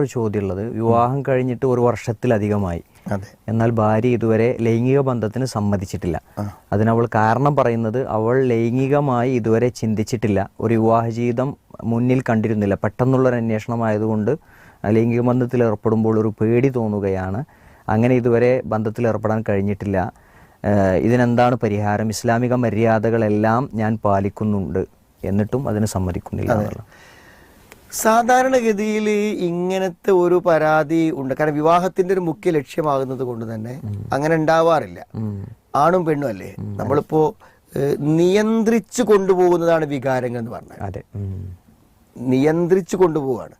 ഒരു ചോദ്യമുള്ളത്. വിവാഹം കഴിഞ്ഞിട്ട് ഒരു വർഷത്തിലധികമായി. എന്നാൽ ഭാര്യ ഇതുവരെ ലൈംഗിക ബന്ധത്തിന് സമ്മതിച്ചിട്ടില്ല. അതിനവൾ കാരണം പറയുന്നത് അവൾ ലൈംഗികമായി ഇതുവരെ ചിന്തിച്ചിട്ടില്ല. ഒരു വിവാഹ ജീവിതം മുന്നിൽ കണ്ടിരുന്നില്ല. പെട്ടെന്നുള്ളൊരു അന്വേഷണമായതുകൊണ്ട് ലൈംഗിക ബന്ധത്തിൽ ഏർപ്പെടുമ്പോൾ ഒരു പേടി തോന്നുകയാണ്. അങ്ങനെ ഇതുവരെ ബന്ധത്തിൽ ഏർപ്പെടാൻ കഴിഞ്ഞിട്ടില്ല. ഇതിനെന്താണ് പരിഹാരം? ഇസ്ലാമിക മര്യാദകളെല്ലാം ഞാൻ പാലിക്കുന്നുണ്ട്. എന്നിട്ടും അതിന് സമ്മതിക്കുന്നില്ല. സാധാരണഗതിയിൽ ഇങ്ങനത്തെ ഒരു പരാതി ഉണ്ട്. കാരണം വിവാഹത്തിന്റെ ഒരു മുഖ്യ ലക്ഷ്യമാകുന്നത് കൊണ്ട് തന്നെ അങ്ങനെ ഉണ്ടാവാറില്ല. ആണും പെണ്ണും അല്ലേ? നമ്മളിപ്പോ നിയന്ത്രിച്ചു കൊണ്ടുപോകുന്നതാണ് വികാരങ്ങൾ എന്ന് പറഞ്ഞത് അതെ. നിയന്ത്രിച്ചു കൊണ്ടുപോവാണ്.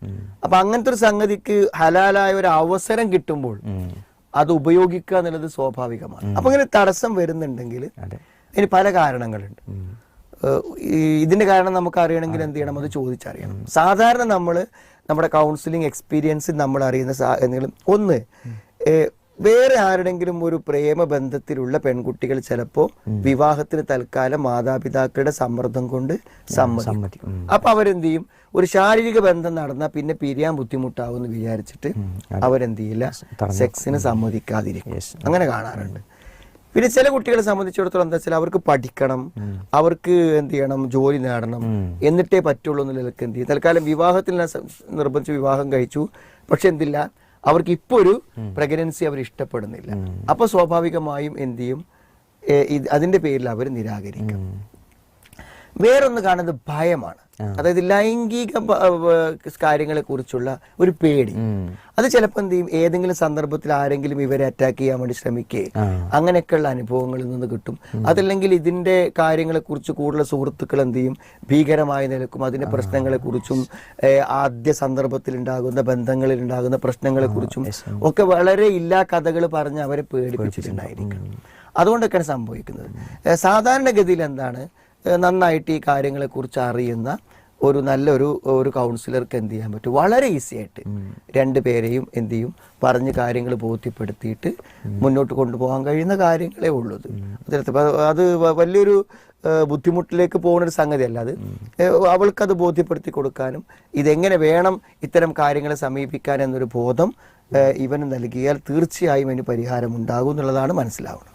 അപ്പൊ അങ്ങനത്തെ ഒരു സംഗതിക്ക് ഹലാലായ ഒരു അവസരം കിട്ടുമ്പോൾ അത് ഉപയോഗിക്കുക എന്നുള്ളത് സ്വാഭാവികമാണ്. അപ്പൊ അങ്ങനെ തടസ്സം വരുന്നുണ്ടെങ്കിൽ അതിന് പല കാരണങ്ങളുണ്ട്. ഇതിന്റെ കാരണം നമുക്ക് അറിയണമെങ്കിൽ എന്ത് ചെയ്യണം? അത് ചോദിച്ചറിയണം. സാധാരണ നമ്മൾ നമ്മുടെ കൗൺസിലിംഗ് എക്സ്പീരിയൻസ് നമ്മൾ അറിയുന്ന എന്തെങ്കിലും ഒന്ന് വേറെ ആരുടെങ്കിലും ഒരു പ്രേമ ബന്ധത്തിലുള്ള പെൺകുട്ടികൾ ചിലപ്പോൾ വിവാഹത്തിന് തൽക്കാലം മാതാപിതാക്കളുടെ സമ്മർദ്ദം കൊണ്ട് സമ്മതിക്കും. അപ്പൊ അവരെന്ത് ചെയ്യും ഒരു ശാരീരിക ബന്ധം നടന്നാൽ പിന്നെ പിരിയാൻ ബുദ്ധിമുട്ടാവും എന്ന് വിചാരിച്ചിട്ട് അവരെന്ത് ചെയ്യില്ല? സെക്സിന് സമ്മതിക്കാതിരിക്കും. അങ്ങനെ കാണാറുണ്ട്. പിന്നെ ചില കുട്ടികളെ സംബന്ധിച്ചിടത്തോളം എന്താ വെച്ചാൽ അവർക്ക് പഠിക്കണം അവർക്ക് എന്ത് ചെയ്യണം ജോലി നേടണം എന്നിട്ടേ പറ്റുള്ളൂ എന്നുള്ളതൊക്കെ എന്ത് ചെയ്യും. തൽക്കാലം വിവാഹത്തിൽ നിർബന്ധിച്ച് വിവാഹം കഴിച്ചു. പക്ഷെ എന്തില്ല അവർക്ക് ഇപ്പോൾ ഒരു പ്രഗ്നൻസി അവർ ഇഷ്ടപ്പെടുന്നില്ല. അപ്പൊ സ്വാഭാവികമായും എന്ത് ചെയ്യും അതിന്റെ പേരിൽ അവർ നിരാകരിക്കും. വേറൊന്ന് കാണുന്നത് ഭയമാണ്. അതായത് ലൈംഗിക കാര്യങ്ങളെ കുറിച്ചുള്ള ഒരു പേടി. അത് ചിലപ്പോൾ എന്ത് ചെയ്യും? ഏതെങ്കിലും സന്ദർഭത്തിൽ ആരെങ്കിലും ഇവരെ അറ്റാക്ക് ചെയ്യാൻ വേണ്ടി ശ്രമിക്കേ. അങ്ങനെയൊക്കെയുള്ള അനുഭവങ്ങളിൽ നിന്ന് കിട്ടും. അതല്ലെങ്കിൽ ഇതിന്റെ കാര്യങ്ങളെ കുറിച്ച് കൂടുതൽ സുഹൃത്തുക്കൾ എന്ത് ചെയ്യും? ഭീകരമായ നിലക്കും അതിന്റെ പ്രശ്നങ്ങളെ കുറിച്ചും ആദ്യ സന്ദർഭത്തിൽ ഉണ്ടാകുന്ന ബന്ധങ്ങളിൽ ഉണ്ടാകുന്ന പ്രശ്നങ്ങളെ കുറിച്ചും ഒക്കെ വളരെ ഇല്ലാ കഥകൾ പറഞ്ഞ് അവരെ പേടിപ്പിച്ചിട്ടുണ്ടായിരിക്കും അതുകൊണ്ടൊക്കെയാണ് സംഭവിക്കുന്നത്. സാധാരണഗതിയിൽ എന്താണ്? നന്നായിട്ട് ഈ കാര്യങ്ങളെക്കുറിച്ച് അറിയുന്ന ഒരു നല്ലൊരു ഒരു കൗൺസിലർക്ക് എന്ത് ചെയ്യാൻ പറ്റും? വളരെ ഈസി ആയിട്ട് രണ്ട് പേരെയും എന്ത് ചെയ്യും? പറഞ്ഞ് കാര്യങ്ങൾ ബോധ്യപ്പെടുത്തിയിട്ട് മുന്നോട്ട് കൊണ്ടുപോകാൻ കഴിയുന്ന കാര്യങ്ങളേ ഉള്ളത്. അത് വലിയൊരു ബുദ്ധിമുട്ടിലേക്ക് പോകുന്ന ഒരു സംഗതിയല്ല അത്. അവൾക്കത് ബോധ്യപ്പെടുത്തി കൊടുക്കാനും ഇതെങ്ങനെ വേണം ഇത്തരം കാര്യങ്ങളെ സമീപിക്കാൻ എന്നൊരു ബോധം ഇവന് നൽകിയാൽ തീർച്ചയായും അതിന് പരിഹാരം ഉണ്ടാകും എന്നുള്ളതാണ് മനസ്സിലാവുന്നത്.